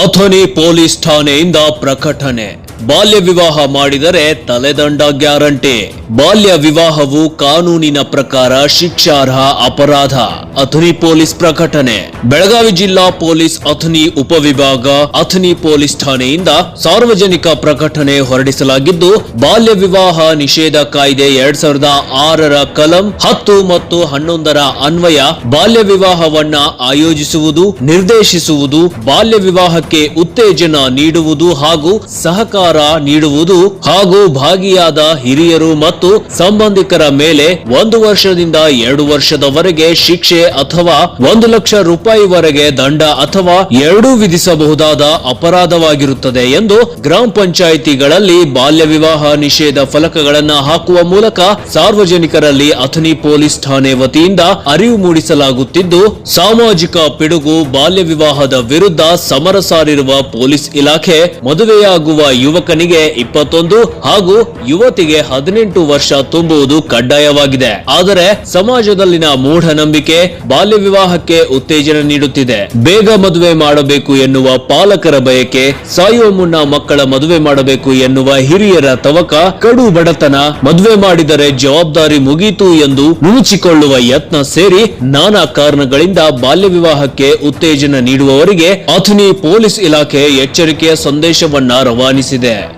Athani police ಠಾಣೆಯಿಂದ ಪ್ರಕಟಣೆ. ಬಾಲ್ಯ ವಿವಾಹ ಮಾಡಿದರೆ ತಲೆದಂಡ ಗ್ಯಾರಂಟಿ. ಬಾಲ್ಯ ವಿವಾಹವು ಕಾನೂನಿನ ಪ್ರಕಾರ ಶಿಕ್ಷಾರ್ಹ ಅಪರಾಧ ಅಥನಿ ಪೊಲೀಸ್ ಪ್ರಕಟಣೆ. ಬೆಳಗಾವಿ ಜಿಲ್ಲಾ ಪೊಲೀಸ್ ಅಥಣಿ ಉಪವಿಭಾಗ ಅಥನಿ ಪೊಲೀಸ್ ಠಾಣೆಯಿಂದ ಸಾರ್ವಜನಿಕ ಪ್ರಕಟಣೆ ಹೊರಡಿಸಲಾಗಿದ್ದು, ಬಾಲ್ಯ ವಿವಾಹ ನಿಷೇಧ ಕಾಯ್ದೆ ಎರಡ್ ಸಾವಿರದ ಆರರ ಕಲಂ ಹತ್ತು ಮತ್ತು ಹನ್ನೊಂದರ ಅನ್ವಯ ಬಾಲ್ಯ ವಿವಾಹವನ್ನ ಆಯೋಜಿಸುವುದು, ನಿರ್ದೇಶಿಸುವುದು, ಬಾಲ್ಯ ವಿವಾಹಕ್ಕೆ ಉತ್ತೇಜನ ನೀಡುವುದು ಹಾಗೂ ಸಹಕಾರ ನೀಡುವುದು ಹಾಗೂ ಭಾಗಿಯಾದ ಹಿರಿಯರು ಮತ್ತು ಸಂಬಂಧಿಕರ ಮೇಲೆ ಒಂದು ವರ್ಷದಿಂದ ಎರಡು ವರ್ಷದವರೆಗೆ ಶಿಕ್ಷೆ ಅಥವಾ ಒಂದು ಲಕ್ಷ ರೂಪಾಯಿವರೆಗೆ ದಂಡ ಅಥವಾ ಎರಡೂ ವಿಧಿಸಬಹುದಾದ ಅಪರಾಧವಾಗಿರುತ್ತದೆ ಎಂದು ಗ್ರಾಮ ಪಂಚಾಯಿತಿಗಳಲ್ಲಿ ಬಾಲ್ಯ ವಿವಾಹ ನಿಷೇಧ ಫಲಕಗಳನ್ನು ಹಾಕುವ ಮೂಲಕ ಸಾರ್ವಜನಿಕರಲ್ಲಿ ಅಥಣಿ ಪೊಲೀಸ್ ಠಾಣೆ ವತಿಯಿಂದ ಅರಿವು ಮೂಡಿಸಲಾಗುತ್ತಿದ್ದು, ಸಾಮಾಜಿಕ ಪಿಡುಗು, ಬಾಲ್ಯ ವಿವಾಹದ ವಿರುದ್ಧ ಸಮರ ಸಾರಿರುವ ಪೊಲೀಸ್ ಇಲಾಖೆ ಮದುವೆಯಾಗುವ ಯುವಕನಿಗೆ ಇಪ್ಪತ್ತೊಂದು ಹಾಗೂ ಯುವತಿಗೆ ಹದಿನೆಂಟು ವರ್ಷ ತುಂಬುವುದು ಕಡ್ಡಾಯವಾಗಿದೆ. ಆದರೆ ಸಮಾಜದಲ್ಲಿನ ಮೂಢನಂಬಿಕೆ ಬಾಲ್ಯ ವಿವಾಹಕ್ಕೆ ಉತ್ತೇಜನ ನೀಡುತ್ತಿದೆ. ಬೇಗ ಮದುವೆ ಮಾಡಬೇಕು ಎನ್ನುವ ಪಾಲಕರ ಬಯಕೆ, ಸಾಯುವ ಮುನ್ನ ಮಕ್ಕಳ ಮದುವೆ ಮಾಡಬೇಕು ಎನ್ನುವ ಹಿರಿಯರ ತವಕ, ಕಡು ಬಡತನ, ಮದುವೆ ಮಾಡಿದರೆ ಜವಾಬ್ದಾರಿ ಮುಗೀತು ಎಂದು ನುಣುಚಿಕೊಳ್ಳುವ ಯತ್ನ ಸೇರಿ ನಾನಾ ಕಾರಣಗಳಿಂದ ಬಾಲ್ಯ ವಿವಾಹಕ್ಕೆ ಉತ್ತೇಜನ ನೀಡುವವರಿಗೆ ಅಥಣಿ ಪೊಲೀಸ್ ಇಲಾಖೆ ಎಚ್ಚರಿಕೆಯ ಸಂದೇಶವನ್ನ ರವಾನಿಸಿದೆ. there.